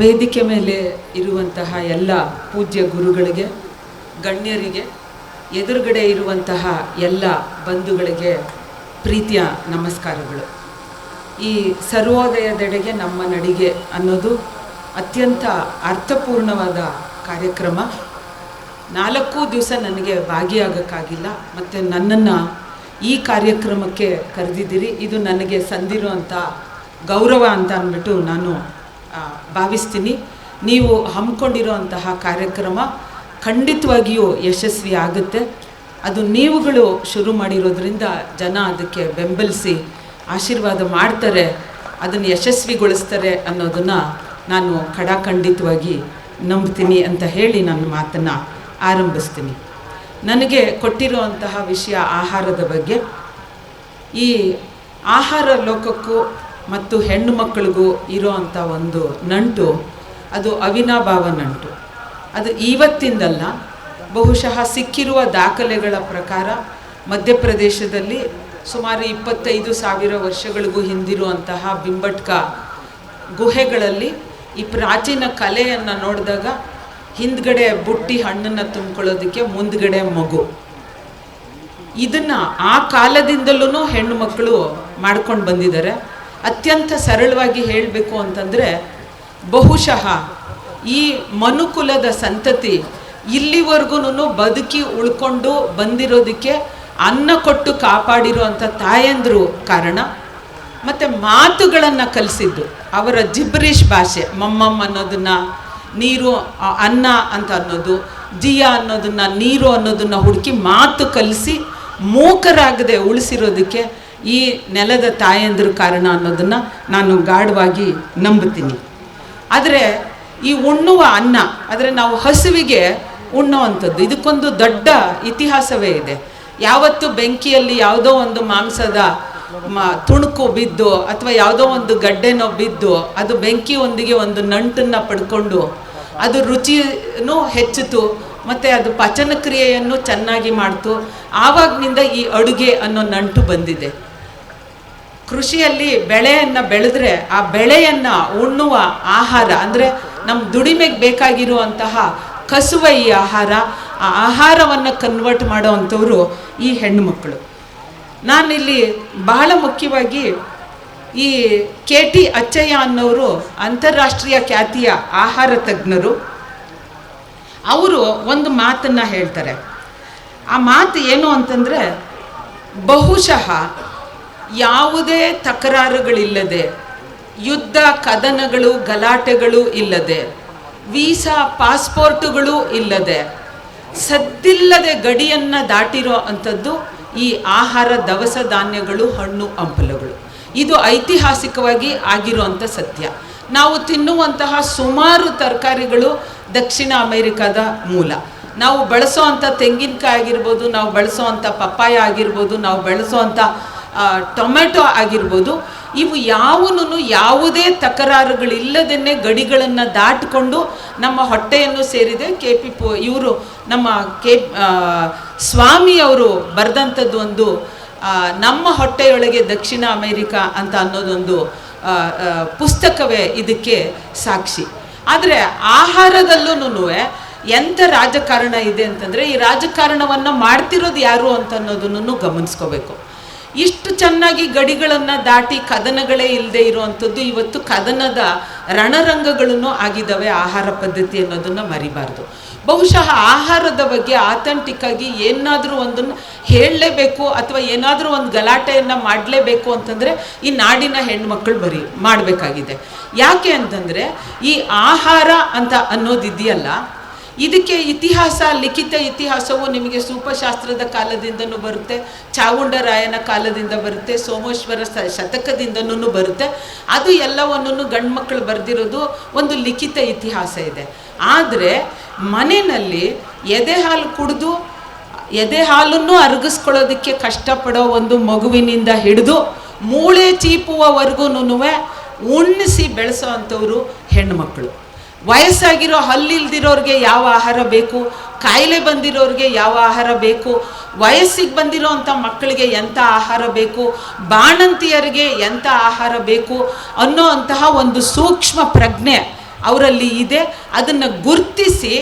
ವೇದಿಕೆ ಮೇಲೆ ಇರುವಂತಹ ಎಲ್ಲ ಪೂಜ್ಯ ಗುರುಗಳಿಗೆ, ಗಣ್ಯರಿಗೆ, ಎದುರುಗಡೆ ಇರುವಂತಹ ಎಲ್ಲ ಬಂಧುಗಳಿಗೆ ಪ್ರೀತಿಯ ನಮಸ್ಕಾರಗಳು. ಈ ಸರ್ವೋದಯದೆಡೆಗೆ ನಮ್ಮ ನಡಿಗೆ ಅನ್ನೋದು ಅತ್ಯಂತ ಅರ್ಥಪೂರ್ಣವಾದ ಕಾರ್ಯಕ್ರಮ. ನಾಲ್ಕು ದಿವಸ ನನಗೆ ಭಾಗಿಯಾಗೋಕ್ಕಾಗಿಲ್ಲ, ಮತ್ತು ನನ್ನನ್ನು ಈ ಕಾರ್ಯಕ್ರಮಕ್ಕೆ ಕರೆದಿದ್ದೀರಿ. ಇದು ನನಗೆ ಸಂದಿರುವಂಥ ಗೌರವ ಅಂತ ಅಂದ್ಬಿಟ್ಟು ನಾನು ಭಾವಿಸ್ತೀನಿ. ನೀವು ಹಮ್ಮಿಕೊಂಡಿರುವಂತಹ ಕಾರ್ಯಕ್ರಮ ಖಂಡಿತವಾಗಿಯೂ ಯಶಸ್ವಿ ಆಗುತ್ತೆ. ಅದು ನೀವುಗಳು ಶುರು ಮಾಡಿರೋದ್ರಿಂದ ಜನ ಅದಕ್ಕೆ ಬೆಂಬಲಿಸಿ ಆಶೀರ್ವಾದ ಮಾಡ್ತಾರೆ, ಅದನ್ನು ಯಶಸ್ವಿಗೊಳಿಸ್ತಾರೆ ಅನ್ನೋದನ್ನು ನಾನು ಖಡಾಖಂಡಿತವಾಗಿ ನಂಬ್ತೀನಿ ಅಂತ ಹೇಳಿ ನನ್ನ ಮಾತನ್ನು ಆರಂಭಿಸ್ತೀನಿ. ನನಗೆ ಕೊಟ್ಟಿರುವಂತಹ ವಿಷಯ ಆಹಾರದ ಬಗ್ಗೆ. ಈ ಆಹಾರ ಲೋಕಕ್ಕೂ ಮತ್ತು ಹೆಣ್ಣು ಮಕ್ಕಳಿಗೂ ಇರೋವಂಥ ಒಂದು ನಂಟು, ಅದು ಅವಿನಾಭಾವ ನಂಟು. ಅದು ಇವತ್ತಿಂದಲ್ಲ ಬಹುಶಃ ಸಿಕ್ಕಿರುವ ದಾಖಲೆಗಳ ಪ್ರಕಾರ ಮಧ್ಯಪ್ರದೇಶದಲ್ಲಿ ಸುಮಾರು ಇಪ್ಪತ್ತೈದು ಸಾವಿರ ವರ್ಷಗಳಿಗೂ ಹಿಂದಿರುವಂತಹ ಬಿಂಬಟ್ಕ ಗುಹೆಗಳಲ್ಲಿ ಈ ಪ್ರಾಚೀನ ಕಲೆಯನ್ನು ನೋಡಿದಾಗ ಹಿಂದ್ಗಡೆ ಬುಟ್ಟಿ ಹಣ್ಣನ್ನು ತುಂಬ್ಕೊಳ್ಳೋದಕ್ಕೆ ಮುಂದ್ಗಡೆ ಮಗು. ಇದನ್ನು ಆ ಕಾಲದಿಂದಲೂ ಹೆಣ್ಣು ಮಕ್ಕಳು ಮಾಡ್ಕೊಂಡು ಬಂದಿದ್ದಾರೆ. ಅತ್ಯಂತ ಸರಳವಾಗಿ ಹೇಳಬೇಕು ಅಂತಂದರೆ ಬಹುಶಃ ಈ ಮನುಕುಲದ ಸಂತತಿ ಇಲ್ಲಿವರೆಗೂ ಬದುಕಿ ಉಳ್ಕೊಂಡು ಬಂದಿರೋದಕ್ಕೆ ಅನ್ನ ಕೊಟ್ಟು ಕಾಪಾಡಿರುವಂಥ ತಾಯಂದರು ಕಾರಣ. ಮತ್ತು ಮಾತುಗಳನ್ನು ಕಲಿಸಿದ್ದು ಅವರ ಜಿಬ್ರಿಷ್ ಭಾಷೆ, ಮಮ್ಮಮ್ಮ ಅನ್ನೋದನ್ನು ನೀರು ಅನ್ನ ಅಂತ ಅನ್ನೋದು, ಜಿಯ ಅನ್ನೋದನ್ನು, ನೀರು ಅನ್ನೋದನ್ನು ಹುಡುಕಿ ಮಾತು ಕಲಿಸಿ ಮೂಕರಾಗದೆ ಉಳಿಸಿರೋದಕ್ಕೆ ಈ ನೆಲದ ತಾಯಂದಿರು ಕಾರಣ ಅನ್ನೋದನ್ನು ನಾನು ಗಾಢವಾಗಿ ನಂಬುತ್ತೀನಿ. ಆದರೆ ಈ ಉಣ್ಣುವ ಅನ್ನ, ಆದರೆ ನಾವು ಹಸುವಿಗೆ ಉಣ್ಣುವಂಥದ್ದು, ಇದಕ್ಕೊಂದು ದೊಡ್ಡ ಇತಿಹಾಸವೇ ಇದೆ. ಯಾವತ್ತು ಬೆಂಕಿಯಲ್ಲಿ ಯಾವುದೋ ಒಂದು ಮಾಂಸದ ತುಣುಕು ಬಿದ್ದು ಅಥವಾ ಯಾವುದೋ ಒಂದು ಗಡ್ಡೆನೋ ಬಿದ್ದು ಅದು ಬೆಂಕಿಯೊಂದಿಗೆ ಒಂದು ನಂಟನ್ನು ಪಡ್ಕೊಂಡು ಅದು ರುಚಿನೂ ಹೆಚ್ಚಿತು ಮತ್ತು ಅದು ಪಚನ ಕ್ರಿಯೆಯನ್ನು ಚೆನ್ನಾಗಿ ಮಾಡ್ತು. ಆವಾಗಿನಿಂದ ಈ ಅಡುಗೆ ಅನ್ನೋ ನಂಟು ಬಂದಿದೆ. ಕೃಷಿಯಲ್ಲಿ ಬೆಳೆಯನ್ನು ಬೆಳೆದ್ರೆ ಆ ಬೆಳೆಯನ್ನು ಉಣ್ಣುವ ಆಹಾರ ಅಂದರೆ ನಮ್ಮ ದುಡಿಮೆಗೆ ಬೇಕಾಗಿರುವಂತಹ ಕಸುವ ಈ ಆಹಾರ, ಆ ಆಹಾರವನ್ನು ಕನ್ವರ್ಟ್ ಮಾಡೋವಂಥವ್ರು ಈ ಹೆಣ್ಣುಮಕ್ಕಳು ನಾನಿಲ್ಲಿ ಬಹಳ ಮುಖ್ಯವಾಗಿ ಈ ಕೆ ಟಿ ಅಚ್ಚಯ್ಯ ಅನ್ನೋರು ಅಂತಾರಾಷ್ಟ್ರೀಯ ಖ್ಯಾತಿಯ ಆಹಾರ ತಜ್ಞರು. ಅವರು ಒಂದು ಮಾತನ್ನು ಹೇಳ್ತಾರೆ. ಆ ಮಾತು ಏನು ಅಂತಂದರೆ ಬಹುಶಃ ಯಾವುದೇ ತಕರಾರುಗಳಿಲ್ಲದೆ, ಯುದ್ಧ ಕದನಗಳು, ಗಲಾಟೆಗಳು ಇಲ್ಲದೆ, ವೀಸಾ ಪಾಸ್ಪೋರ್ಟುಗಳು ಇಲ್ಲದೆ, ಸದ್ದಿಲ್ಲದೆ ಗಡಿಯನ್ನು ದಾಟಿರೋ ಅಂಥದ್ದು ಈ ಆಹಾರ ದವಸ ಧಾನ್ಯಗಳು, ಹಣ್ಣು, ಹಂಪಲುಗಳು. ಇದು ಐತಿಹಾಸಿಕವಾಗಿ ಆಗಿರುವಂಥ ಸತ್ಯ. ನಾವು ತಿನ್ನುವಂತಹ ಸುಮಾರು ತರಕಾರಿಗಳು ದಕ್ಷಿಣ ಅಮೇರಿಕಾದ ಮೂಲ. ನಾವು ಬಳಸೋವಂಥ ತೆಂಗಿನಕಾಯಿ ಆಗಿರ್ಬೋದು, ನಾವು ಬಳಸೋವಂಥ ಪಪ್ಪಾಯ ಆಗಿರ್ಬೋದು, ನಾವು ಬೆಳೆಸೋವಂಥ ಟೊಮೆಟೊ ಆಗಿರ್ಬೋದು, ಇವು ಯಾವನೂ ಯಾವುದೇ ತಕರಾರುಗಳಿಲ್ಲದೇ ಗಡಿಗಳನ್ನು ದಾಟಿಕೊಂಡು ನಮ್ಮ ಹೊಟ್ಟೆಯನ್ನು ಸೇರಿದೆ. ಕೆ ಪಿ ಪು ಇವರು ನಮ್ಮ ಕೆ ಸ್ವಾಮಿಯವರು ಬರೆದಂಥದ್ದು ಒಂದು ನಮ್ಮ ಹೊಟ್ಟೆಯೊಳಗೆ ದಕ್ಷಿಣ ಅಮೇರಿಕಾ ಅಂತ ಅನ್ನೋದೊಂದು ಪುಸ್ತಕವೇ ಇದಕ್ಕೆ ಸಾಕ್ಷಿ. ಆದರೆ ಆಹಾರದಲ್ಲೂ ಎಂಥ ರಾಜಕಾರಣ ಇದೆ ಅಂತಂದರೆ, ಈ ರಾಜಕಾರಣವನ್ನು ಮಾಡ್ತಿರೋದು ಯಾರು ಅಂತ ಅನ್ನೋದನ್ನು ಗಮನಿಸ್ಕೋಬೇಕು. ಇಷ್ಟು ಚೆನ್ನಾಗಿ ಗಡಿಗಳನ್ನು ದಾಟಿ ಕದನಗಳೇ ಇಲ್ಲದೆ ಇರುವಂಥದ್ದು ಇವತ್ತು ಕದನದ ರಣರಂಗಗಳನ್ನು ಆಗಿದ್ದಾವೆ ಆಹಾರ ಪದ್ಧತಿ ಅನ್ನೋದನ್ನು ಮರಿಬಾರ್ದು. ಬಹುಶಃ ಆಹಾರದ ಬಗ್ಗೆ ಆಥೆಂಟಿಕ್ ಆಗಿ ಏನಾದರೂ ಒಂದನ್ನು ಹೇಳಲೇಬೇಕು ಅಥವಾ ಏನಾದರೂ ಒಂದು ಗಲಾಟೆಯನ್ನು ಮಾಡಲೇಬೇಕು ಅಂತಂದರೆ ಈ ನಾಡಿನ ಹೆಣ್ಮಕ್ಳು ಬರೀ ಮಾಡಬೇಕಾಗಿದೆ. ಯಾಕೆ ಅಂತಂದರೆ ಈ ಆಹಾರ ಅಂತ ಅನ್ನೋದಿದೆಯಲ್ಲ ಇದಕ್ಕೆ ಇತಿಹಾಸ, ಲಿಖಿತ ಇತಿಹಾಸವು ನಿಮಗೆ ಸೂಪಶಾಸ್ತ್ರದ ಕಾಲದಿಂದನೂ ಬರುತ್ತೆ ಚಾವುಂಡರಾಯನ ಕಾಲದಿಂದ ಬರುತ್ತೆ, ಸೋಮೇಶ್ವರ ಶತಕದಿಂದನೂ ಬರುತ್ತೆ. ಅದು ಎಲ್ಲವನ್ನೂ ಗಂಡು ಮಕ್ಕಳು ಬರೆದಿರೋದು ಒಂದು ಲಿಖಿತ ಇತಿಹಾಸ ಇದೆ. ಆದರೆ ಮನೆಯಲ್ಲಿ ಎದೆ ಹಾಲು ಕುಡಿದು, ಎದೆ ಹಾಲನ್ನು ಅರಗಿಸ್ಕೊಳ್ಳೋದಕ್ಕೆ ಕಷ್ಟಪಡೋ ಒಂದು ಮಗುವಿನಿಂದ ಹಿಡಿದು ಮೂಳೆ ಚೀಪುವವರೆಗೂ ಉಣ್ಣಿಸಿ ಬೆಳೆಸೋ ಅಂಥವ್ರು ಹೆಣ್ಣುಮಕ್ಕಳು ವಯಸ್ಸಾಗಿರೋ ಹಲ್ಲಿಲ್ದಿರೋರಿಗೆ ಯಾವ ಆಹಾರ ಬೇಕು? ಕಾಯಿಲೆ ಬಂದಿರೋರಿಗೆ ಯಾವ ಆಹಾರ ಬೇಕು? ವಯಸ್ಸಿಗೆ ಬಂದಿರೋ ಅಂಥ ಮಕ್ಕಳಿಗೆ ಎಂಥ ಆಹಾರ ಬೇಕು? ಬಾಣಂತಿಯರಿಗೆ ಎಂಥ ಆಹಾರ ಬೇಕು? ಅನ್ನೋ ಅಂತಹ ಒಂದು ಸೂಕ್ಷ್ಮ ಪ್ರಜ್ಞೆ ಅವರಲ್ಲಿ ಇದೆ. ಅದನ್ನು ಗುರುತಿಸಿ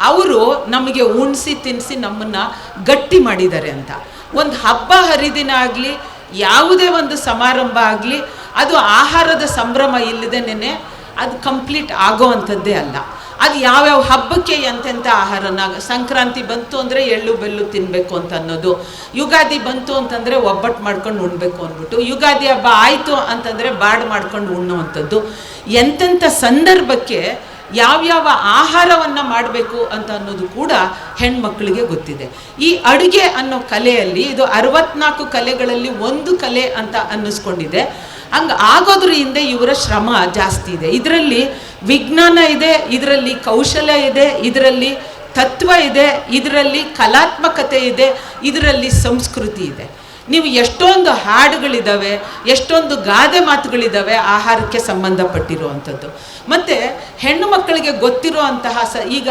ಅವರು ನಮಗೆ ಉಣಿಸಿ ತಿನ್ನಿಸಿ ನಮ್ಮನ್ನು ಗಟ್ಟಿ ಮಾಡಿದ್ದಾರೆ ಅಂತ. ಒಂದು ಹಬ್ಬ ಹರಿದಿನ ಆಗಲಿ, ಯಾವುದೇ ಒಂದು ಸಮಾರಂಭ ಆಗಲಿ, ಅದು ಆಹಾರದ ಸಂಭ್ರಮ ಇಲ್ಲದೇನೆ ಅದು ಕಂಪ್ಲೀಟ್ ಆಗೋ ಅಂಥದ್ದೇ ಅಲ್ಲ. ಅದು ಯಾವ್ಯಾವ ಹಬ್ಬಕ್ಕೆ ಎಂತೆಂಥ ಆಹಾರನ ಸಂಕ್ರಾಂತಿ ಬಂತು ಅಂದರೆ ಎಳ್ಳು ಬೆಲ್ಲು ತಿನ್ನಬೇಕು ಅಂತ ಅನ್ನೋದು. ಯುಗಾದಿ ಬಂತು ಅಂತಂದರೆ ಒಬ್ಬಟ್ಟು ಮಾಡ್ಕೊಂಡು ಉಣ್ಬೇಕು ಅಂದ್ಬಿಟ್ಟು. ಯುಗಾದಿ ಹಬ್ಬ ಆಯಿತು ಅಂತಂದರೆ ಬಾಡ್ ಮಾಡ್ಕೊಂಡು ಉಣ್ಣುವಂಥದ್ದು. ಎಂತೆಂಥ ಸಂದರ್ಭಕ್ಕೆ ಯಾವ್ಯಾವ ಆಹಾರವನ್ನು ಮಾಡಬೇಕು ಅಂತ ಅನ್ನೋದು ಕೂಡ ಹೆಣ್ಮಕ್ಳಿಗೆ ಗೊತ್ತಿದೆ. ಈ ಅಡುಗೆ ಅನ್ನೋ ಕಲೆಯಲ್ಲಿ ಇದು ಅರವತ್ನಾಲ್ಕು ಕಲೆಗಳಲ್ಲಿ ಒಂದು ಕಲೆ ಅಂತ ಅನ್ನಿಸ್ಕೊಂಡಿದೆ. ಹಂಗೆ ಆಗೋದ್ರಿಂದ ಇವರ ಶ್ರಮ ಜಾಸ್ತಿ ಇದೆ. ಇದರಲ್ಲಿ ವಿಜ್ಞಾನ ಇದೆ, ಇದರಲ್ಲಿ ಕೌಶಲ್ಯ ಇದೆ, ಇದರಲ್ಲಿ ತತ್ವ ಇದೆ, ಇದರಲ್ಲಿ ಕಲಾತ್ಮಕತೆ ಇದೆ, ಇದರಲ್ಲಿ ಸಂಸ್ಕೃತಿ ಇದೆ. ನೀವು ಎಷ್ಟೊಂದು ಹಾಡುಗಳಿದ್ದಾವೆ ಎಷ್ಟೊಂದು ಗಾದೆ ಮಾತುಗಳಿದ್ದಾವೆ ಆಹಾರಕ್ಕೆ ಸಂಬಂಧಪಟ್ಟಿರುವಂಥದ್ದು. ಮತ್ತು ಹೆಣ್ಣು ಮಕ್ಕಳಿಗೆ ಗೊತ್ತಿರುವಂತಹ ಸ ಈಗ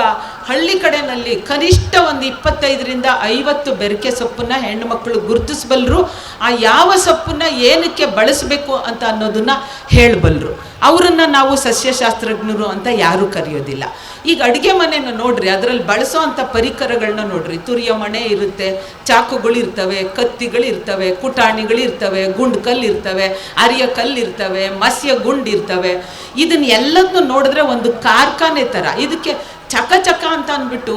ಹಳ್ಳಿ ಕಡೆನಲ್ಲಿ ಕನಿಷ್ಠ ಒಂದು ಇಪ್ಪತ್ತೈದರಿಂದ ಐವತ್ತು ಬೆರಕೆ ಸೊಪ್ಪನ್ನು ಹೆಣ್ಣು ಮಕ್ಕಳು ಗುರುತಿಸಬಲ್ಲರು ಆ ಯಾವ ಸೊಪ್ಪನ್ನು ಏನಕ್ಕೆ ಬಳಸಬೇಕು ಅಂತ ಅನ್ನೋದನ್ನು ಹೇಳಬಲ್ಲರು ಅವರನ್ನು ನಾವು ಸಸ್ಯಶಾಸ್ತ್ರಜ್ಞರು ಅಂತ ಯಾರೂ ಕರೆಯೋದಿಲ್ಲ. ಈಗ ಅಡುಗೆ ಮನೆನ ನೋಡ್ರಿ, ಅದರಲ್ಲಿ ಬಳಸೋ ಅಂಥ ಪರಿಕರಗಳನ್ನ ನೋಡ್ರಿ. ತುರಿಯ ಮಣೆ ಇರುತ್ತೆ ಚಾಕುಗಳು ಇರ್ತವೆ ಕತ್ತಿಗಳು ಇರ್ತವೆ ಕುಟಾಣಿಗಳು ಇರ್ತವೆ ಗುಂಡ್ ಕಲ್ಲು ಇರ್ತವೆ ಅರಿಯ ಕಲ್ಲು ಇರ್ತವೆ ಮಸ್ಯ ಗುಂಡಿರ್ತವೆ ಇದನ್ನ ಎಲ್ಲದನ್ನು ನೋಡಿದ್ರೆ ಒಂದು ಕಾರ್ಖಾನೆ ಥರ. ಇದಕ್ಕೆ ಚಕ ಚಕ ಅಂತ ಅಂದ್ಬಿಟ್ಟು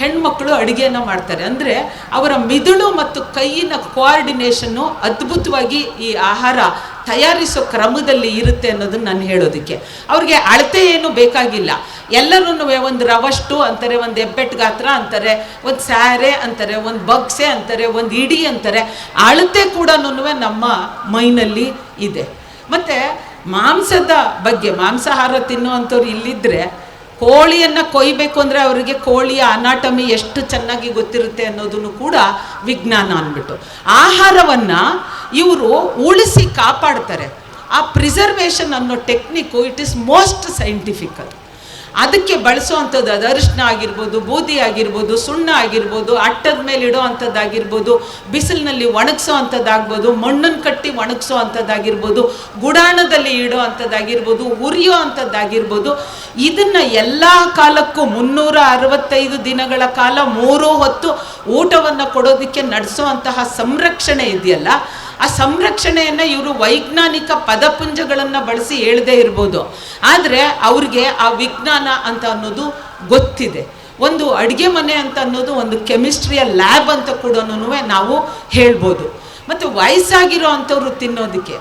ಹೆಣ್ಮಕ್ಳು ಅಡುಗೆಯನ್ನು ಮಾಡ್ತಾರೆ. ಅಂದರೆ ಅವರ ಮಿದುಳು ಮತ್ತು ಕೈಯಿನ ಕೋಆರ್ಡಿನೇಷನ್ನು ಅದ್ಭುತವಾಗಿ ಈ ಆಹಾರ ತಯಾರಿಸೋ ಕ್ರಮದಲ್ಲಿ ಇರುತ್ತೆ ಅನ್ನೋದನ್ನು ನಾನು ಹೇಳೋದಕ್ಕೆ. ಅವ್ರಿಗೆ ಅಳತೆ ಏನು ಬೇಕಾಗಿಲ್ಲ. ಎಲ್ಲರೂ ಒಂದು ರವಷ್ಟು ಅಂತಾರೆ, ಒಂದು ಹೆಬ್ಬೆಟ್ಟು ಗಾತ್ರ ಅಂತಾರೆ, ಒಂದು ಸ್ಯಾರೆ ಅಂತಾರೆ, ಒಂದು ಬಗ್ಸೆ ಅಂತಾರೆ, ಒಂದು ಇಡಿ ಅಂತಾರೆ. ಅಳತೆ ಕೂಡ ನಮ್ಮ ಮೈನಲ್ಲಿ ಇದೆ. ಮತ್ತು ಮಾಂಸದ ಬಗ್ಗೆ, ಮಾಂಸಾಹಾರ ತಿನ್ನುವಂಥವ್ರು ಇಲ್ಲಿದ್ದರೆ ಕೋಳಿಯನ್ನು ಕೊಯ್ಬೇಕು ಅಂದರೆ ಅವರಿಗೆ ಕೋಳಿಯ ಅನಾಟಮಿ ಎಷ್ಟು ಚೆನ್ನಾಗಿ ಗೊತ್ತಿರುತ್ತೆ ಅನ್ನೋದನ್ನು ಕೂಡ ವಿಜ್ಞಾನ ಅಂದ್ಬಿಟ್ಟು ಆಹಾರವನ್ನು ಇವರು ಉಳಿಸಿ ಕಾಪಾಡ್ತಾರೆ. ಆ ಪ್ರಿಸರ್ವೇಷನ್ ಅನ್ನೋ technique it is most scientific ಅದು. ಅದಕ್ಕೆ ಬಳಸುವಂಥದ್ದು ಅದು ಅರಿಶಿನ ಆಗಿರ್ಬೋದು, ಬೂದಿ ಆಗಿರ್ಬೋದು, ಸುಣ್ಣ ಆಗಿರ್ಬೋದು, ಅಟ್ಟದ ಮೇಲೆ ಇಡೋ ಅಂಥದ್ದಾಗಿರ್ಬೋದು ಬಿಸಿಲಿನಲ್ಲಿ ಒಣಗಿಸೋ ಅಂಥದ್ದಾಗ್ಬೋದು ಮಣ್ಣನ್ನು ಕಟ್ಟಿ ಒಣಗಿಸೋ ಅಂಥದ್ದಾಗಿರ್ಬೋದು ಗುಡಾಣದಲ್ಲಿ ಇಡೋ ಅಂಥದ್ದಾಗಿರ್ಬೋದು ಉರಿಯೋ ಅಂಥದ್ದಾಗಿರ್ಬೋದು ಇದನ್ನು ಎಲ್ಲ ಕಾಲಕ್ಕೂ ಮುನ್ನೂರ ಅರವತ್ತೈದು ದಿನಗಳ ಕಾಲ ಮೂರು ಹೊತ್ತು ಊಟವನ್ನು ಕೊಡೋದಕ್ಕೆ ನಡೆಸುವಂತಹ ಸಂರಕ್ಷಣೆ ಇದೆಯಲ್ಲ ಆ ಸಂರಕ್ಷಣೆಯನ್ನು ಇವರು ವೈಜ್ಞಾನಿಕ ಪದಪುಂಜಗಳನ್ನು ಬಳಸಿ ಹೇಳದೇ ಇರ್ಬೋದು. ಆದರೆ ಅವ್ರಿಗೆ ಆ ವಿಜ್ಞಾನ ಅಂತ ಅನ್ನೋದು ಗೊತ್ತಿದೆ. ಒಂದು ಅಡುಗೆ ಮನೆ ಅಂತ ಅನ್ನೋದು ಒಂದು ಕೆಮಿಸ್ಟ್ರಿಯ ಲ್ಯಾಬ್ ಅಂತ ಕೂಡ ನಾವು ಹೇಳ್ಬೋದು. ಮತ್ತು ವಯಸ್ಸಾಗಿರೋ ಅಂಥವ್ರು ತಿನ್ನೋದಕ್ಕೆ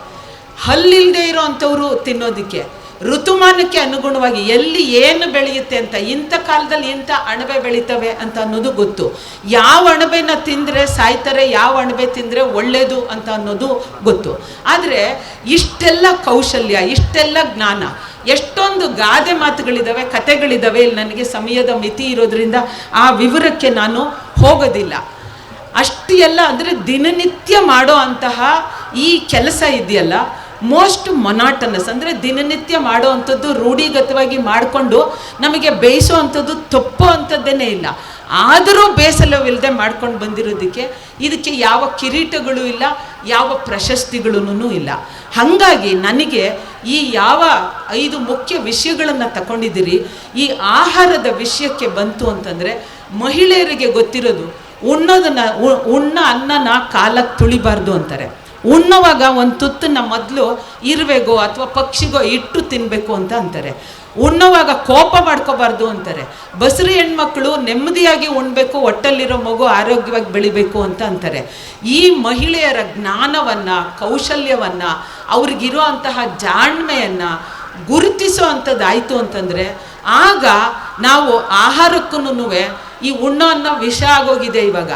ಹಲ್ಲಿಲ್ಲದೆ ಇರೋ ಅಂಥವ್ರು ತಿನ್ನೋದಕ್ಕೆ ಋತುಮಾನಕ್ಕೆ ಅನುಗುಣವಾಗಿ ಎಲ್ಲಿ ಏನು ಬೆಳೆಯುತ್ತೆ ಅಂತ, ಇಂಥ ಕಾಲದಲ್ಲಿ ಇಂಥ ಅಣಬೆ ಬೆಳೀತವೆ ಅಂತ ಅನ್ನೋದು ಗೊತ್ತು. ಯಾವ ಅಣಬೆನ ತಿಂದರೆ ಸಾಯ್ತಾರೆ, ಯಾವ ಅಣಬೆ ತಿಂದರೆ ಒಳ್ಳೆಯದು ಅಂತ ಅನ್ನೋದು ಗೊತ್ತು. ಆದರೆ ಇಷ್ಟೆಲ್ಲ ಕೌಶಲ್ಯ, ಇಷ್ಟೆಲ್ಲ ಜ್ಞಾನ, ಎಷ್ಟೊಂದು ಗಾದೆ ಮಾತುಗಳಿದ್ದಾವೆ ಕತೆಗಳಿದ್ದಾವೆ ಇಲ್ಲಿ ನನಗೆ ಸಮಯದ ಮಿತಿ ಇರೋದ್ರಿಂದ ಆ ವಿವರಕ್ಕೆ ನಾನು ಹೋಗೋದಿಲ್ಲ. ಅಷ್ಟು ಎಲ್ಲ ಅಂದರೆ ದಿನನಿತ್ಯ ಮಾಡೋ ಅಂತಹ ಈ ಕೆಲಸ ಇದೆಯಲ್ಲ ಮೋಸ್ಟ್ ಮೊನಾಟನಸ್ ಅಂದರೆ ದಿನನಿತ್ಯ ಮಾಡೋ ಅಂಥದ್ದು ರೂಢಿಗತವಾಗಿ ಮಾಡಿಕೊಂಡು ನಮಗೆ ಬೇಯಿಸೋ ಅಂಥದ್ದು ತಪ್ಪೋ ಅಂಥದ್ದೇನೇ ಇಲ್ಲ. ಆದರೂ ಬೇಸಲವಿಲ್ಲದೆ ಮಾಡ್ಕೊಂಡು ಬಂದಿರೋದಕ್ಕೆ ಇದಕ್ಕೆ ಯಾವ ಕಿರೀಟಗಳು ಇಲ್ಲ, ಯಾವ ಪ್ರಶಸ್ತಿಗಳೂ ಇಲ್ಲ. ಹಾಗಾಗಿ ನನಗೆ ಈ ಯಾವ ಐದು ಮುಖ್ಯ ವಿಷಯಗಳನ್ನು ತಗೊಂಡಿದ್ದೀರಿ ಈ ಆಹಾರದ ವಿಷಯಕ್ಕೆ ಬಂತು ಅಂತಂದರೆ ಮಹಿಳೆಯರಿಗೆ ಗೊತ್ತಿರೋದು ಉಣ್ಣೋದನ್ನ ಉಣ್ಣ ಅನ್ನನ ಕಾಲಕ್ಕೆ ತುಳಿಬಾರ್ದು ಅಂತಾರೆ. ಉಣ್ಣುವಾಗ ಒಂದು ತುತ್ತನ್ನು ಮೊದಲು ಇರುವೆಗೋ ಅಥವಾ ಪಕ್ಷಿಗೋ ಇಟ್ಟು ತಿನ್ನಬೇಕು ಅಂತ ಅಂತಾರೆ. ಉಣ್ಣುವಾಗ ಕೋಪ ಮಾಡ್ಕೋಬಾರ್ದು ಅಂತಾರೆ. ಬಸರಿ ಹೆಣ್ಮಕ್ಳು ನೆಮ್ಮದಿಯಾಗಿ ಉಣ್ಬೇಕು ಒಟ್ಟಲ್ಲಿರೋ ಮಗು ಆರೋಗ್ಯವಾಗಿ ಬೆಳಿಬೇಕು ಅಂತ ಅಂತಾರೆ. ಈ ಮಹಿಳೆಯರ ಜ್ಞಾನವನ್ನು, ಕೌಶಲ್ಯವನ್ನು, ಅವ್ರಿಗಿರೋ ಅಂತಹ ಜಾಣ್ಮೆಯನ್ನು ಗುರುತಿಸೋ ಅಂಥದ್ದಾಯಿತು ಅಂತಂದರೆ, ಆಗ ನಾವು ಆಹಾರಕ್ಕೂ ಈ ಉಣ್ಣೋ ಅನ್ನೋ ವಿಷ ಆಗೋಗಿದೆ ಇವಾಗ.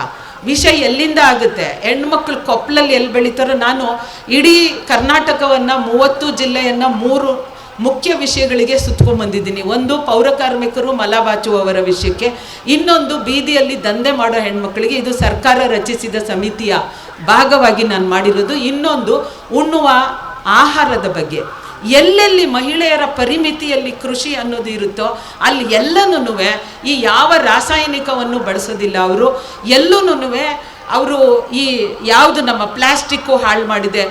ವಿಷ ಎಲ್ಲಿಂದ ಆಗುತ್ತೆ? ಹೆಣ್ಮಕ್ಳು ಕೊಪ್ಪಲಲ್ಲಿ ಎಲ್ಲಿ ಬೆಳೀತಾರೋ ನಾನು ಇಡೀ ಕರ್ನಾಟಕವನ್ನು, ಮೂವತ್ತು ಜಿಲ್ಲೆಯನ್ನು ಮೂರು ಮುಖ್ಯ ವಿಷಯಗಳಿಗೆ ಸುತ್ಕೊಂಡ್ಬಂದಿದ್ದೀನಿ ಒಂದು ಪೌರ ಮಲ ಮಲಬಾಚುವವರ ವಿಷಯಕ್ಕೆ, ಇನ್ನೊಂದು ಬೀದಿಯಲ್ಲಿ ದಂಧೆ ಮಾಡೋ ಹೆಣ್ಮಕ್ಳಿಗೆ ಇದು ಸರ್ಕಾರ ರಚಿಸಿದ ಸಮಿತಿಯ ಭಾಗವಾಗಿ ನಾನು ಮಾಡಿರೋದು. ಇನ್ನೊಂದು ಉಣ್ಣುವ ಆಹಾರದ ಬಗ್ಗೆ. ಎಲ್ಲೆಲ್ಲಿ ಮಹಿಳೆಯರ ಪರಿಮಿತಿಯಲ್ಲಿ ಕೃಷಿ ಅನ್ನೋದು ಇರುತ್ತೋ ಅಲ್ಲಿ ಎಲ್ಲನೂ ಈ ಯಾವ ರಾಸಾಯನಿಕವನ್ನು ಬಳಸೋದಿಲ್ಲ ಅವರು. ಎಲ್ಲೂ ಅವರು ಈ ಯಾವುದು ನಮ್ಮ ಪ್ಲಾಸ್ಟಿಕ್ಕು ಹಾಳು ಮಾಡಿದೆ.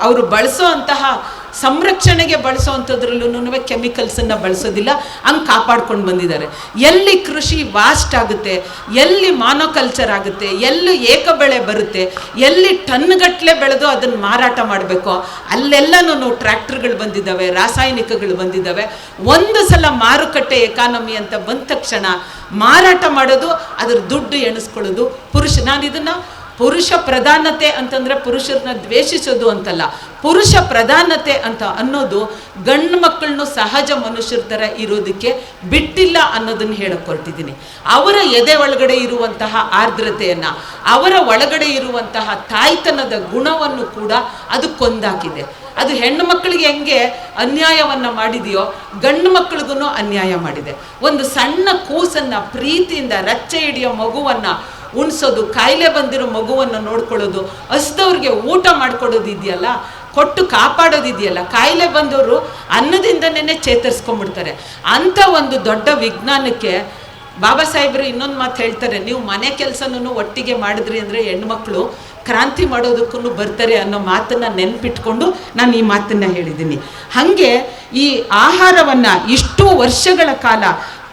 ಅವರು ಬಳಸೋ ಅಂತಹ ಸಂರಕ್ಷಣೆಗೆ ಬಳಸೋವಂಥದ್ರಲ್ಲೂ ಕೆಮಿಕಲ್ಸನ್ನು ಬಳಸೋದಿಲ್ಲ. ಹಂಗೆ ಕಾಪಾಡ್ಕೊಂಡು ಬಂದಿದ್ದಾರೆ. ಎಲ್ಲಿ ಕೃಷಿ ವಾಸ್ಟ್ ಆಗುತ್ತೆ, ಎಲ್ಲಿ ಮಾನೋಕಲ್ಚರ್ ಆಗುತ್ತೆ, ಎಲ್ಲಿ ಏಕ ಬೆಳೆ ಬರುತ್ತೆ, ಎಲ್ಲಿ ಟನ್ಗಟ್ಟಲೆ ಬೆಳೆದು ಅದನ್ನು ಮಾರಾಟ ಮಾಡಬೇಕು. ಅಲ್ಲೆಲ್ಲನೂ ಟ್ರ್ಯಾಕ್ಟರ್ಗಳು ಬಂದಿದ್ದಾವೆ, ರಾಸಾಯನಿಕಗಳು ಬಂದಿದ್ದಾವೆ. ಒಂದು ಸಲ ಮಾರುಕಟ್ಟೆ ಎಕಾನಮಿ ಅಂತ ಬಂದ ತಕ್ಷಣ ಮಾರಾಟ ಮಾಡೋದು, ಅದರ ದುಡ್ಡು ಎಣಿಸ್ಕೊಳ್ಳೋದು ಪುರುಷ. ನಾನು ಇದನ್ನು ಪುರುಷ ಪ್ರಧಾನತೆ ಅಂತಂದರೆ ಪುರುಷರನ್ನ ದ್ವೇಷಿಸೋದು ಅಂತಲ್ಲ. ಪುರುಷ ಪ್ರಧಾನತೆ ಅಂತ ಅನ್ನೋದು ಗಂಡು ಮಕ್ಕಳನ್ನು ಸಹಜ ಮನುಷ್ಯರ ಥರ ಇರೋದಕ್ಕೆ ಬಿಟ್ಟಿಲ್ಲ ಅನ್ನೋದನ್ನು ಹೇಳಕ್ಕೆ ಹೊರಟಿದ್ದೀನಿ ಅವರ ಎದೆ ಒಳಗಡೆ ಇರುವಂತಹ ಆರ್ದ್ರತೆಯನ್ನು, ಅವರ ಒಳಗಡೆ ಇರುವಂತಹ ತಾಯ್ತನದ ಗುಣವನ್ನು ಕೂಡ ಅದು ಕೊಂದಾಕಿದೆ. ಅದು ಹೆಣ್ಣು ಮಕ್ಕಳಿಗೆ ಹೆಂಗೆ ಅನ್ಯಾಯವನ್ನು ಮಾಡಿದೆಯೋ, ಗಂಡು ಮಕ್ಕಳಿಗೂ ಅನ್ಯಾಯ ಮಾಡಿದೆ. ಒಂದು ಸಣ್ಣ ಕೂಸನ್ನು, ಪ್ರೀತಿಯಿಂದ, ರಚ್ಚೆ ಹಿಡಿಯೋ ಮಗುವನ್ನು ಉಣಿಸೋದು, ಕಾಯಿಲೆ ಬಂದಿರೋ ಮಗುವನ್ನು ನೋಡ್ಕೊಳ್ಳೋದು ಹಸ್ದವ್ರಿಗೆ ಊಟ ಮಾಡ್ಕೊಡೋದು ಇದೆಯಲ್ಲ ಕೊಟ್ಟು ಕಾಪಾಡೋದಿದೆಯಲ್ಲ, ಕಾಯಿಲೆ ಬಂದವರು ಅನ್ನದಿಂದನೇ ಚೇತರಿಸ್ಕೊಂಡ್ಬಿಡ್ತಾರೆ. ಅಂಥ ಒಂದು ದೊಡ್ಡ ವಿಜ್ಞಾನಕ್ಕೆ ಬಾಬಾ ಸಾಹೇಬ್ರು ಇನ್ನೊಂದು ಮಾತು ಹೇಳ್ತಾರೆ, ನೀವು ಮನೆ ಕೆಲಸನೂ ಒಟ್ಟಿಗೆ ಮಾಡಿದ್ರಿ ಅಂದರೆ ಹೆಣ್ಮಕ್ಳು ಕ್ರಾಂತಿ ಮಾಡೋದಕ್ಕೂ ಬರ್ತಾರೆ ಅನ್ನೋ ಮಾತನ್ನು ನೆನ್ಪಿಟ್ಕೊಂಡು ನಾನು ಈ ಮಾತನ್ನು ಹೇಳಿದ್ದೀನಿ. ಹಾಗೆ ಈ ಆಹಾರವನ್ನು ಇಷ್ಟು ವರ್ಷಗಳ ಕಾಲ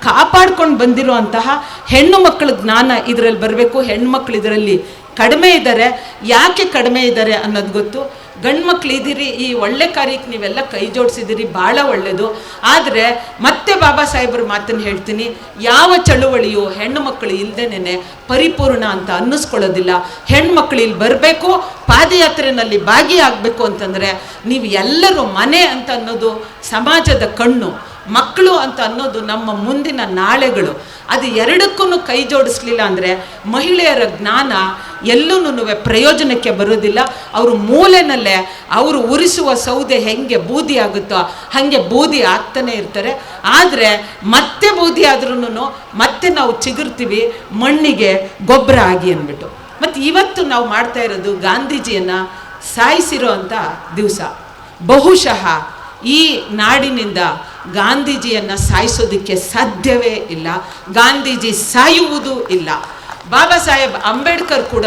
ಕಾಪಾಡ್ಕೊಂಡು ಬಂದಿರುವಂತಹ ಹೆಣ್ಣು ಮಕ್ಕಳ ಜ್ಞಾನ ಇದರಲ್ಲಿ ಬರಬೇಕು. ಹೆಣ್ಮಕ್ಳು ಇದರಲ್ಲಿ ಕಡಿಮೆ ಇದ್ದಾರೆ. ಯಾಕೆ ಕಡಿಮೆ ಇದ್ದಾರೆ ಅನ್ನೋದು ಗೊತ್ತು. ಗಂಡು ಮಕ್ಳು ಇದ್ದೀರಿ, ಈ ಒಳ್ಳೆ ಕಾರ್ಯಕ್ಕೆ ನೀವೆಲ್ಲ ಕೈ ಜೋಡಿಸಿದ್ದೀರಿ ಭಾಳ ಒಳ್ಳೆಯದು ಆದರೆ ಮತ್ತೆ ಬಾಬಾ ಸಾಹೇಬ್ರ ಮಾತನ್ನು ಹೇಳ್ತೀನಿ, ಯಾವ ಚಳುವಳಿಯು ಹೆಣ್ಣು ಮಕ್ಕಳು ಇಲ್ಲದೇನೆ ಪರಿಪೂರ್ಣ ಅಂತ ಅನ್ನಿಸ್ಕೊಳ್ಳೋದಿಲ್ಲ. ಹೆಣ್ಮಕ್ಳು ಇಲ್ಲಿ ಬರಬೇಕು ಪಾದಯಾತ್ರೆಯಲ್ಲಿ ಭಾಗಿಯಾಗಬೇಕು ಅಂತಂದರೆ ನೀವು ಎಲ್ಲರೂ ಮನೆ ಅಂತ ಅನ್ನೋದು ಸಮಾಜದ ಕಣ್ಣು. ಮಕ್ಕಳು ಅಂತ ಅನ್ನೋದು ನಮ್ಮ ಮುಂದಿನ ನಾಳೆಗಳು. ಅದು ಎರಡಕ್ಕೂ ಕೈ ಜೋಡಿಸ್ಲಿಲ್ಲ ಅಂದರೆ ಮಹಿಳೆಯರ ಜ್ಞಾನ ಎಲ್ಲೂ ಪ್ರಯೋಜನಕ್ಕೆ ಬರೋದಿಲ್ಲ ಅವರು ಮೂಲೆನಲ್ಲೇ ಅವರು ಉರಿಸುವ ಸೌದೆ ಹೆಂಗೆ ಬೂದಿ ಆಗುತ್ತೋ ಹಾಗೆ ಬೂದಿ ಆಗ್ತಾನೆ ಇರ್ತಾರೆ. ಆದರೆ ಮತ್ತೆ ಬೂದಿ ಆದ್ರೂ ಮತ್ತೆ ನಾವು ಚಿಗುರ್ತೀವಿ, ಮಣ್ಣಿಗೆ ಗೊಬ್ಬರ ಆಗಿ ಅಂದ್ಬಿಟ್ಟು. ಮತ್ತು ಇವತ್ತು ನಾವು ಮಾಡ್ತಾ ಇರೋದು ಗಾಂಧೀಜಿಯನ್ನು ಸಾಯಿಸಿರೋ ಅಂಥ ದಿವಸ. ಬಹುಶಃ ಈ ನಾಡಿನಿಂದ ಗಾಂಧೀಜಿಯನ್ನು ಸಾಯಿಸೋದಕ್ಕೆ ಸಾಧ್ಯವೇ ಇಲ್ಲ. ಗಾಂಧೀಜಿ ಸಾಯುವುದೂ ಇಲ್ಲ. ಬಾಬಾ ಸಾಹೇಬ್ ಅಂಬೇಡ್ಕರ್ ಕೂಡ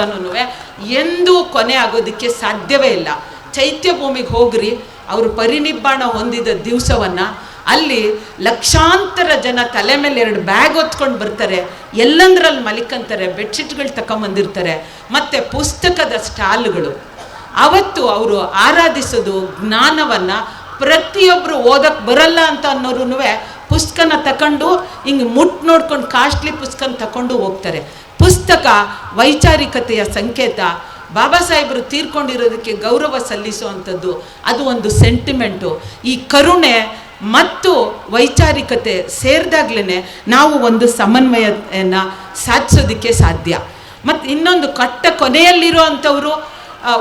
ಎಂದೂ ಕೊನೆ ಆಗೋದಕ್ಕೆ ಸಾಧ್ಯವೇ ಇಲ್ಲ. ಚೈತ್ಯ ಭೂಮಿಗೆ ಹೋಗ್ರಿ, ಅವರು ಪರಿನಿಬ್ಬಾಣ ಹೊಂದಿದ ದಿವಸವನ್ನು ಅಲ್ಲಿ ಲಕ್ಷಾಂತರ ಜನ ತಲೆ ಮೇಲೆ ಎರಡು ಬ್ಯಾಗ್ ಹೊತ್ಕೊಂಡು ಬರ್ತಾರೆ. ಎಲ್ಲಂದ್ರಲ್ಲಿ ಮಲಿಕಂತಾರೆ, ಬೆಡ್ಶೀಟ್ಗಳು ತಗೊಂಬಂದಿರ್ತಾರೆ ಮತ್ತು ಪುಸ್ತಕದ ಸ್ಟಾಲ್ಗಳು. ಅವತ್ತು ಅವರು ಆರಾಧಿಸೋದು ಜ್ಞಾನವನ್ನು ಪ್ರತಿಯೊಬ್ಬರು ಓದಕ್ಕೆ ಬರಲ್ಲ ಅಂತ ಅನ್ನೋರು ಪುಸ್ತಕನ ತಕೊಂಡು, ಹಿಂಗೆ ಮುಟ್ ನೋಡ್ಕೊಂಡು ಕಾಸ್ಟ್ಲಿ ಪುಸ್ತಕನ ತಗೊಂಡು ಹೋಗ್ತಾರೆ. ಪುಸ್ತಕ ವೈಚಾರಿಕತೆಯ ಸಂಕೇತ. ಬಾಬಾ ಸಾಹೇಬರು ತೀರ್ಕೊಂಡಿರೋದಕ್ಕೆ ಗೌರವ ಸಲ್ಲಿಸುವಂಥದ್ದು ಅದು ಒಂದು ಸೆಂಟಿಮೆಂಟು ಈ ಕರುಣೆ ಮತ್ತು ವೈಚಾರಿಕತೆ ಸೇರಿದಾಗ್ಲೇ ನಾವು ಒಂದು ಸಮನ್ವಯನ ಸಾಧಿಸೋದಕ್ಕೆ ಸಾಧ್ಯ. ಮತ್ತು ಇನ್ನೊಂದು ಕಟ್ಟ ಕೊನೆಯಲ್ಲಿರೋ ಅಂಥವರು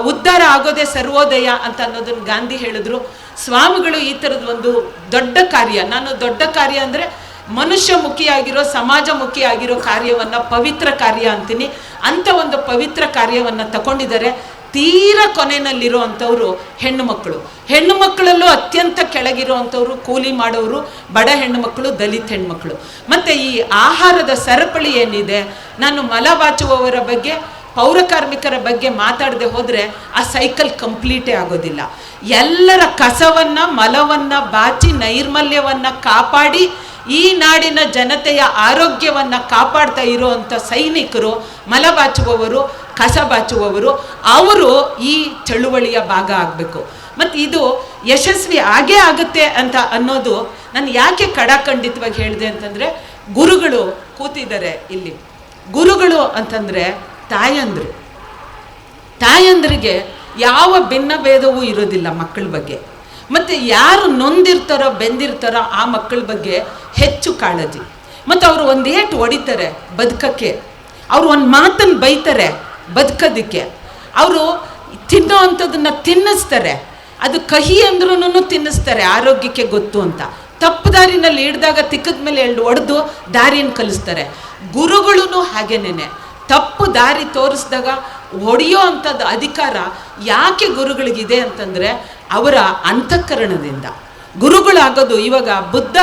ಉದ್ಧಾರ ಆಗೋದೇ ಸರ್ವೋದಯ ಅಂತ ಅನ್ನೋದನ್ನು ಗಾಂಧಿ ಹೇಳಿದ್ರು. ಸ್ವಾಮಿಗಳು ಈ ಥರದ ಒಂದು ದೊಡ್ಡ ಕಾರ್ಯ. ನಾನು ದೊಡ್ಡ ಕಾರ್ಯ ಅಂದರೆ ಮನುಷ್ಯಮುಖಿಯಾಗಿರೋ ಸಮಾಜಮುಖಿಯಾಗಿರೋ ಕಾರ್ಯವನ್ನು ಪವಿತ್ರ ಕಾರ್ಯ ಅಂತೀನಿ. ಅಂಥ ಒಂದು ಪವಿತ್ರ ಕಾರ್ಯವನ್ನು ತಗೊಂಡಿದ್ದಾರೆ. ತೀರ ಕೊನೆಯಲ್ಲಿರೋ ಅಂಥವ್ರು ಹೆಣ್ಣು ಮಕ್ಕಳು. ಹೆಣ್ಣು ಮಕ್ಕಳಲ್ಲೂ ಅತ್ಯಂತ ಕೆಳಗಿರೋ ಕೂಲಿ ಮಾಡೋರು ಬಡ ಹೆಣ್ಣು ಮಕ್ಕಳು, ದಲಿತ ಹೆಣ್ಮಕ್ಳು ಮತ್ತು ಈ ಆಹಾರದ ಸರಪಳಿ ಏನಿದೆ? ನಾನು ಮಲ ಬಾಚುವವರ ಬಗ್ಗೆ ಪೌರ ಕಾರ್ಮಿಕರ ಬಗ್ಗೆ ಮಾತಾಡದೆ ಹೋದರೆ ಆ ಸೈಕಲ್ ಕಂಪ್ಲೀಟೇ ಆಗೋದಿಲ್ಲ. ಎಲ್ಲರ ಕಸವನ್ನು, ಮಲವನ್ನು, ಬಾಚಿ, ನೈರ್ಮಲ್ಯವನ್ನು ಕಾಪಾಡಿ ಈ ನಾಡಿನ ಜನತೆಯ ಆರೋಗ್ಯವನ್ನು ಕಾಪಾಡ್ತಾ ಇರುವಂಥ ಸೈನಿಕರು, ಮಲ ಬಾಚುವವರು, ಕಸ ಬಾಚುವವರು, ಅವರು ಈ ಚಳುವಳಿಯ ಭಾಗ ಆಗಬೇಕು. ಮತ್ತು ಇದು ಯಶಸ್ವಿ ಆಗೇ ಆಗುತ್ತೆ ಅಂತ ಅನ್ನೋದು ನಾನು ಯಾಕೆ ಕಡಾಖಂಡಿತವಾಗಿ ಹೇಳಿದೆ ಅಂತಂದರೆ ಗುರುಗಳು ಕೂತಿದ್ದಾರೆ ಇಲ್ಲಿ. ಗುರುಗಳು ಅಂತಂದರೆ ತಾಯಂದ್ರು. ತಾಯಂದ್ರಿಗೆ ಯಾವ ಭಿನ್ನ ಭೇದವೂ ಇರೋದಿಲ್ಲ ಮಕ್ಕಳ ಬಗ್ಗೆ. ಮತ್ತು ಯಾರು ನೊಂದಿರ್ತಾರೋ ಬೆಂದಿರ್ತಾರೋ ಆ ಮಕ್ಕಳ ಬಗ್ಗೆ ಹೆಚ್ಚು ಕಾಳಜಿ. ಮತ್ತು ಅವರು ಒಂದು ಏಟು ಹೊಡಿತಾರೆ ಬದುಕಕ್ಕೆ. ಅವರು ಒಂದು ಮಾತನ್ನು ಬೈತಾರೆ ಬದುಕೋದಕ್ಕೆ. ಅವರು ತಿನ್ನೋ ಅಂಥದ್ದನ್ನು ತಿನ್ನಿಸ್ತಾರೆ. ಅದು ಕಹಿ ಅಂದ್ರೂ ತಿನ್ನಿಸ್ತಾರೆ ಆರೋಗ್ಯಕ್ಕೆ ಗೊತ್ತು ಅಂತ. ತಪ್ಪು ದಾರಿನಲ್ಲಿ ಹಿಡ್ದಾಗ ತಿಕ್ಕದ ಮೇಲೆ ಎರಡು ಹೊಡೆದು ದಾರಿಯನ್ನು ಕಲಿಸ್ತಾರೆ. ಗುರುಗಳೂ ಹಾಗೇನೇನೆ. ತಪ್ಪು ದಾರಿ ತೋರಿಸಿದಾಗ ಹೊಡೆಯೋ ಅಂಥದ್ದು ಅಧಿಕಾರ ಯಾಕೆ ಗುರುಗಳಿಗಿದೆ ಅಂತಂದರೆ ಅವರ ಅಂತಃಕರಣದಿಂದ. ಗುರುಗಳಾಗೋದು ಇವಾಗ ಬುದ್ಧ,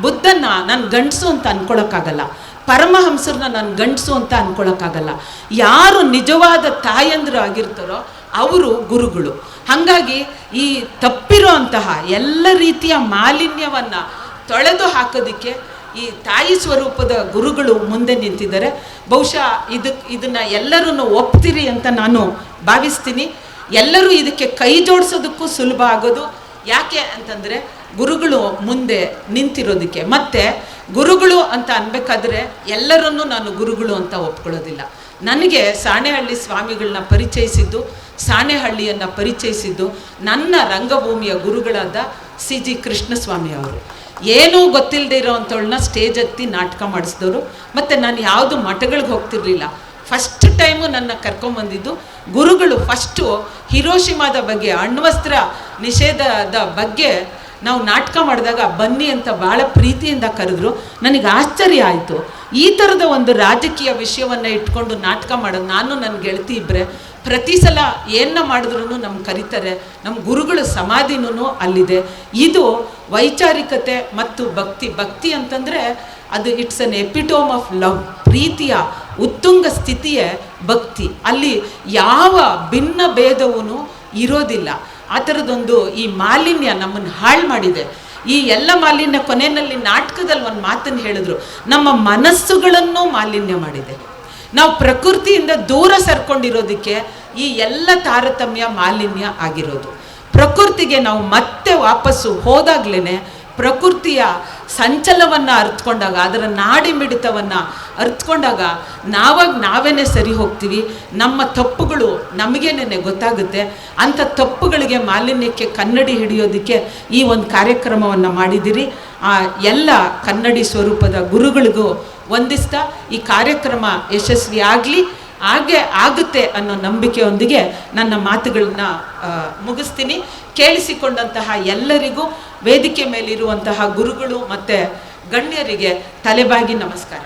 ಬುದ್ಧನ ನಾನು ಗಂಡಸು ಅಂತ ಅಂದ್ಕೊಳಕ್ಕಾಗಲ್ಲ ಪರಮಹಂಸರನ್ನ ನಾನು ಗಂಡಸು ಅಂತ ಅಂದ್ಕೊಳಕ್ಕಾಗಲ್ಲ ಯಾರು ನಿಜವಾದ ತಾಯಂದ್ರು ಆಗಿರ್ತಾರೋ ಅವರು ಗುರುಗಳು. ಹಾಗಾಗಿ ಈ ತಪ್ಪಿರೋ ಅಂತಹ ಎಲ್ಲ ರೀತಿಯ ಮಾಲಿನ್ಯವನ್ನು ತೊಳೆದು ಹಾಕೋದಕ್ಕೆ ಈ ತಾಯಿ ಸ್ವರೂಪದ ಗುರುಗಳು ಮುಂದೆ ನಿಂತಿದ್ದಾರೆ. ಬಹುಶಃ ಇದಕ್ಕೆ ಇದನ್ನು ಎಲ್ಲರೂ ಒಪ್ತೀರಿ ಅಂತ ನಾನು ಭಾವಿಸ್ತೀನಿ. ಎಲ್ಲರೂ ಇದಕ್ಕೆ ಕೈ ಜೋಡಿಸೋದಕ್ಕೂ ಸುಲಭ ಆಗೋದು. ಯಾಕೆ ಅಂತಂದರೆ ಗುರುಗಳು ಮುಂದೆ ನಿಂತಿರೋದಕ್ಕೆ. ಮತ್ತು ಗುರುಗಳು ಅಂತ ಅನ್ಬೇಕಾದ್ರೆ ಎಲ್ಲರನ್ನೂ ನಾನು ಗುರುಗಳು ಅಂತ ಒಪ್ಕೊಳ್ಳೋದಿಲ್ಲ. ನನಗೆ ಸಾಣೆಹಳ್ಳಿ ಸ್ವಾಮಿಗಳನ್ನ ಪರಿಚಯಿಸಿದ್ದು ಸಾಣೆಹಳ್ಳಿಯನ್ನು ಪರಿಚಯಿಸಿದ್ದು ನನ್ನ ರಂಗಭೂಮಿಯ ಗುರುಗಳಾದ ಸಿ ಜಿ ಕೃಷ್ಣಸ್ವಾಮಿ ಅವರು. ಏನೂ ಗೊತ್ತಿಲ್ಲದೆ ಇರೋವಂಥವಳನ್ನ ಸ್ಟೇಜ್ ಹತ್ತಿ ನಾಟಕ ಮಾಡಿಸಿದವರು. ಮತ್ತು ನಾನು ಯಾವುದು ಮಠಗಳಿಗೆ ಹೋಗ್ತಿರ್ಲಿಲ್ಲ. ಫಸ್ಟ್ ಟೈಮು ನನ್ನ ಕರ್ಕೊಂಬಂದಿದ್ದು ಗುರುಗಳು ಫಸ್ಟು ಹಿರೋಶಿಮಾದ ಬಗ್ಗೆ ಅಣ್ವಸ್ತ್ರ ನಿಷೇಧದ ಬಗ್ಗೆ ನಾವು ನಾಟಕ ಮಾಡಿದಾಗ ಬನ್ನಿ ಅಂತ ಭಾಳ ಪ್ರೀತಿಯಿಂದ ಕರೆದ್ರು. ನನಗೆ ಆಶ್ಚರ್ಯ ಆಯಿತು. ಈ ಥರದ ಒಂದು ರಾಜಕೀಯ ವಿಷಯವನ್ನು ಇಟ್ಕೊಂಡು ನಾಟಕ ಮಾಡೋದು ನಾನು ನನ್ನ ಗೆಳತಿ ಇಬ್ಬರೇ ಪ್ರತಿ ಸಲ ಏನ ಮಾಡಿದ್ರೂ ನಮ್ಗೆ ಕರೀತಾರೆ ನಮ್ಮ ಗುರುಗಳ ಸಮಾಧಿನೂ ಅಲ್ಲಿದೆ. ಇದು ವೈಚಾರಿಕತೆ ಮತ್ತು ಭಕ್ತಿ ಭಕ್ತಿ ಅಂತಂದರೆ ಅದು it's an epitome of love, ಪ್ರೀತಿಯ ಉತ್ತುಂಗ ಸ್ಥಿತಿಯೇ ಭಕ್ತಿ. ಅಲ್ಲಿ ಯಾವ ಭಿನ್ನ ಭೇದವೂ ಇರೋದಿಲ್ಲ. ಆ ಥರದೊಂದು ಈ ಮಾಲಿನ್ಯ ನಮ್ಮನ್ನು ಹಾಳು ಮಾಡಿದೆ. ಈ ಎಲ್ಲ ಮಾಲಿನ್ಯ ಕೊನೆಯಲ್ಲಿ ನಾಟಕದಲ್ಲಿ ಒಂದು ಮಾತನ್ನು ಹೇಳಿದ್ರು, ನಮ್ಮ ಮನಸ್ಸುಗಳನ್ನು ಮಾಲಿನ್ಯ ಮಾಡಿದೆ. ನಾವು ಪ್ರಕೃತಿಯಿಂದ ದೂರ ಸರ್ಕೊಂಡಿರೋದಕ್ಕೆ ಈ ಎಲ್ಲ ತಾರತಮ್ಯ ಮಾಲಿನ್ಯ ಆಗಿರೋದು. ಪ್ರಕೃತಿಗೆ ನಾವು ಮತ್ತೆ ವಾಪಸ್ಸು ಹೋದಾಗ್ಲೇ ಪ್ರಕೃತಿಯ ಸಂಚಲವನ್ನು ಅರ್ತ್ಕೊಂಡಾಗ, ಅದರ ನಾಡಿ ಮಿಡಿತವನ್ನು ಅರ್ತ್ಕೊಂಡಾಗ ನಾವಾಗ ನಾವೇನೆ ಸರಿ ಹೋಗ್ತೀವಿ. ನಮ್ಮ ತಪ್ಪುಗಳು ನಮಗೇನೆ ಗೊತ್ತಾಗುತ್ತೆ. ಅಂಥ ತಪ್ಪುಗಳಿಗೆ ಮಾಲಿನ್ಯಕ್ಕೆ ಕನ್ನಡಿ ಹಿಡಿಯೋದಕ್ಕೆ ಈ ಒಂದು ಕಾರ್ಯಕ್ರಮವನ್ನು ಮಾಡಿದ್ದೀರಿ. ಆ ಎಲ್ಲ ಕನ್ನಡಿ ಸ್ವರೂಪದ ಗುರುಗಳಿಗೂ ವಂದಿಸ್ತಾ ಈ ಕಾರ್ಯಕ್ರಮ ಯಶಸ್ವಿ ಆಗಲಿ, ಹಾಗೆ ಆಗುತ್ತೆ ಅನ್ನೋ ನಂಬಿಕೆಯೊಂದಿಗೆ ನನ್ನ ಮಾತುಗಳನ್ನ ಮುಗಿಸ್ತೀನಿ. ಕೇಳಿಸಿಕೊಂಡಂತಹ ಎಲ್ಲರಿಗೂ ವೇದಿಕೆ ಮೇಲಿರುವಂತಹ ಗುರುಗಳು ಮತ್ತು ಗಣ್ಯರಿಗೆ ತಲೆಬಾಗಿ ನಮಸ್ಕಾರ.